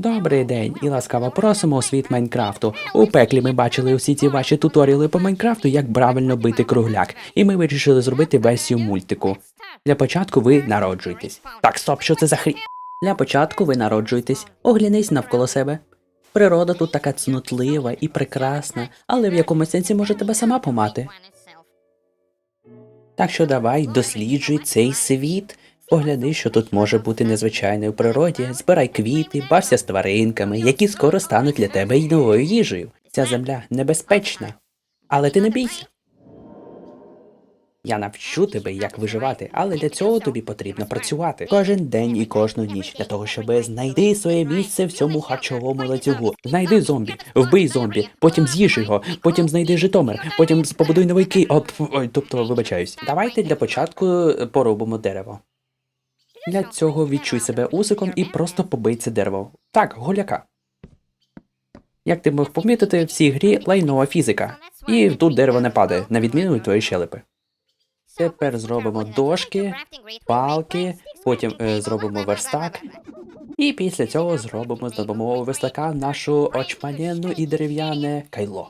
Добрий день і ласкаво просимо у світ Майнкрафту. У пеклі ми бачили усі ці ваші туторіали по Майнкрафту, як правильно бити кругляк, і ми вирішили зробити версію мультику. Для початку ви народжуєтесь. Так, стоп, що це за хрі... Для початку ви народжуєтесь, оглянись навколо себе. Природа тут така цнотлива і прекрасна, але в якомусь сенсі може тебе сама помати. Так що давай досліджуй цей світ. Погляди, що тут може бути незвичайне у природі, збирай квіти, бався з тваринками, які скоро стануть для тебе й новою їжею. Ця земля небезпечна. Але ти не бійся. Я навчу тебе, як виживати, але для цього тобі потрібно працювати кожен день і кожну ніч для того, щоб знайти своє місце в цьому харчовому ланцюгу. Знайди зомбі, вбий зомбі, потім з'їж його, потім знайди Житомир, потім побудуй новий Київ. Ой, тобто, вибачаюсь. Давайте для початку е, поробимо дерево. Для цього відчуй себе усиком і просто побий це дерево. Так, голяка. Як ти мог помітити, в цій грі лайнова фізика. І тут дерево не падає, на відміну від твоєї щелепи. Тепер зробимо дошки, палки, потім е, зробимо верстак. І після цього зробимо з допомогою верстака нашу очманенну і дерев'яне кайло.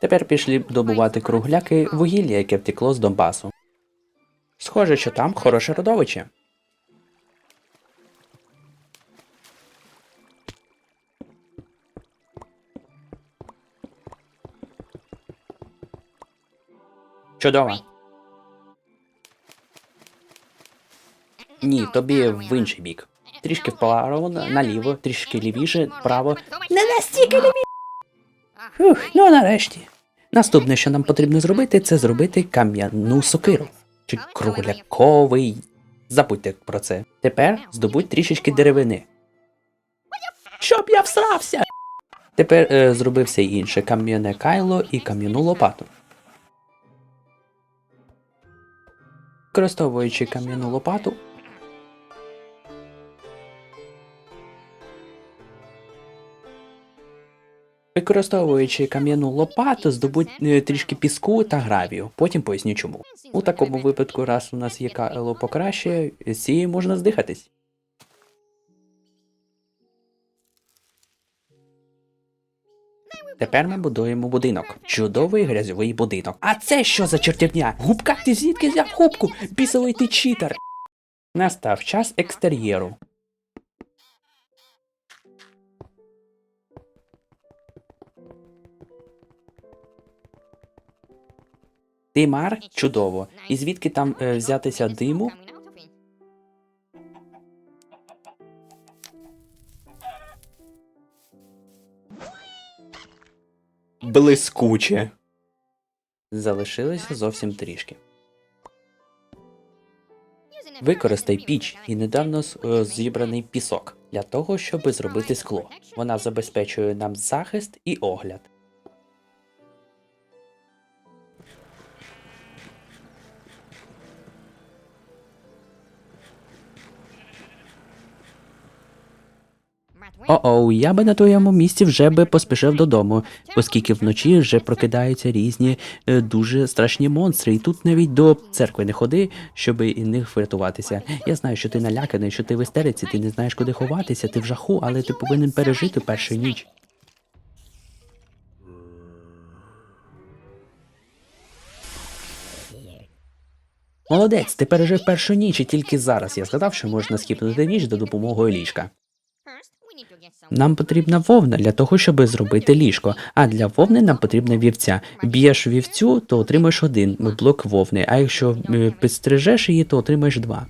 Тепер пішли добувати кругляки вугілля, яке втекло з Донбасу. Схоже, що там хороше родовище. Чудово. Ні, тобі в інший бік. Трішки вправо, наліво, трішки лівіше, вправо. Не настільки лівіше. Фух, ну нарешті. Наступне, що нам потрібно зробити, це зробити кам'яну сокиру. Чи кругляковий. Забудьте про це. Тепер здобудь трішечки деревини. Щоб я всрався. Тепер е, зроби все інше: кам'яне кайло і кам'яну лопату. Використовуючи кам'яну лопату. Використовуючи кам'яну лопату, здобудь е, трішки піску та гравію. Потім поясню чому. У такому випадку, раз у нас є кайло покраще, з цією можна здихатись. Тепер ми будуємо будинок. Чудовий грязьовий будинок. А це що за чортівня? Губка? Ти звідки взяв губку? Бісовий ти читер. Настав час екстер'єру. Димар чудово. І звідки там е, взятися диму? Блискуче. Залишилося зовсім трішки. Використай піч і недавно е, зібраний пісок для того, щоб зробити скло. Вона забезпечує нам захист і огляд. О-оу, я би на твоєму місці вже би поспішив додому, оскільки вночі вже прокидаються різні е, дуже страшні монстри, і тут навіть до церкви не ходи, щоб і них врятуватися. Я знаю, що ти наляканий, що ти в істериці, ти не знаєш, куди ховатися, ти в жаху, але ти повинен пережити першу ніч. Молодець, ти пережив першу ніч, і тільки зараз я згадав, що можна скіпнути ніч за допомогою ліжка. Нам потрібна вовна для того, щоб зробити ліжко, а для вовни нам потрібна вівця. Б'єш вівцю, то отримаєш один блок вовни, а якщо е, підстрижеш її, то отримаєш два.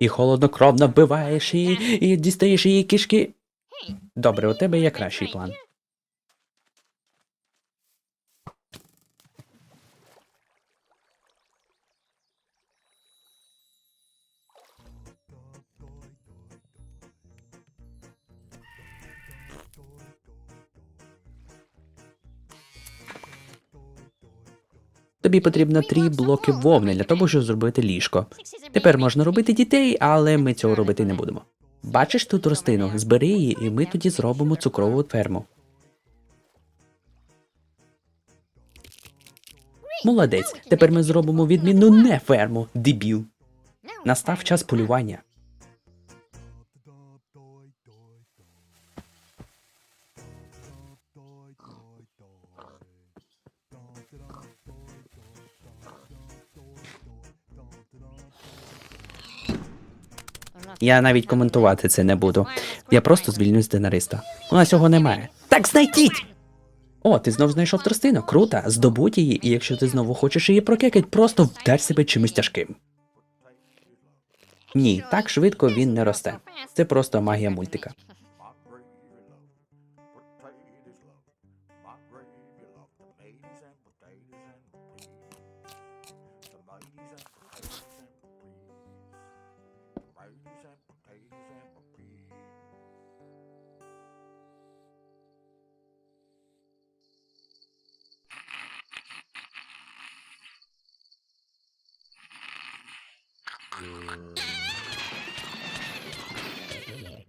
І холоднокровно вбиваєш її і дістаєш її кишки. Добре, у тебе є кращий план. Тобі потрібно три блоки вовни для того, щоб зробити ліжко. Тепер можна робити дітей, але ми цього робити не будемо. Бачиш тут тростину? Збери її, і ми тоді зробимо цукрову ферму. Молодець. Тепер ми зробимо відмінну не ферму, дебіл. Настав час полювання. Я навіть коментувати це не буду. Я просто звільнюсь сценариста. У нас його немає. Так знайдіть! О, ти знов знайшов тростину. Круто, здобудь її, і якщо ти знову хочеш її прокекать, просто вдар себе чимось тяжким. Ні, так швидко він не росте. Це просто магія мультика.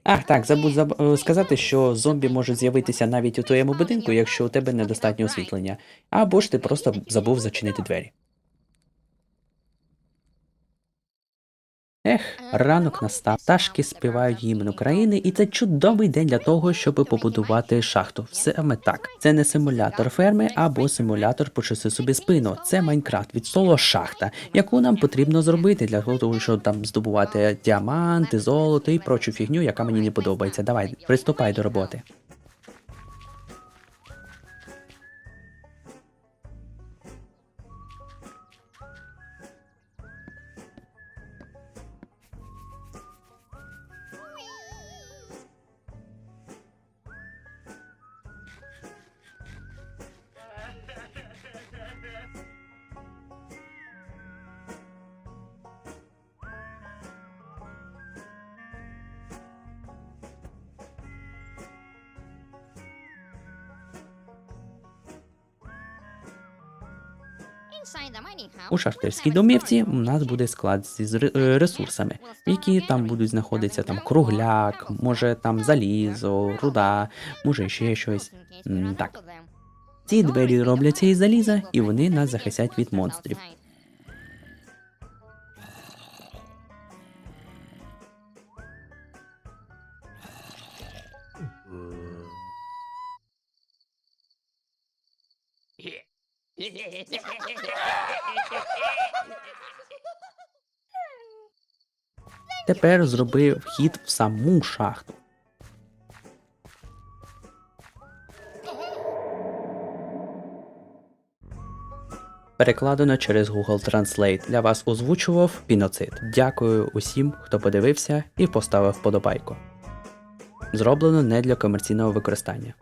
Ах, так, забув заб... е, сказати, що зомбі можуть з'явитися навіть у твоєму будинку, якщо у тебе недостатньо освітлення, або ж ти просто забув зачинити двері. Ех, ранок настав, пташки співають гімн України, і це чудовий день для того, щоб побудувати шахту. Саме так. Це не симулятор ферми або симулятор почаси собі спину. Це Майнкрафт від соло шахта, яку нам потрібно зробити для того, щоб там здобувати діаманти, золото і прочу фігню, яка мені не подобається. Давай, приступай до роботи. У шахтерській домівці у нас буде склад зре- е, ресурсами, які там будуть знаходитися там кругляк, може там залізо, руда, може ще щось. Так, ці двері робляться із заліза, і вони нас захистять від монстрів. Тепер зроби вхід в саму шахту. Перекладено через Google Translate. Для вас озвучував Піноцид. Дякую усім, хто подивився і поставив вподобайку. Зроблено не для комерційного використання.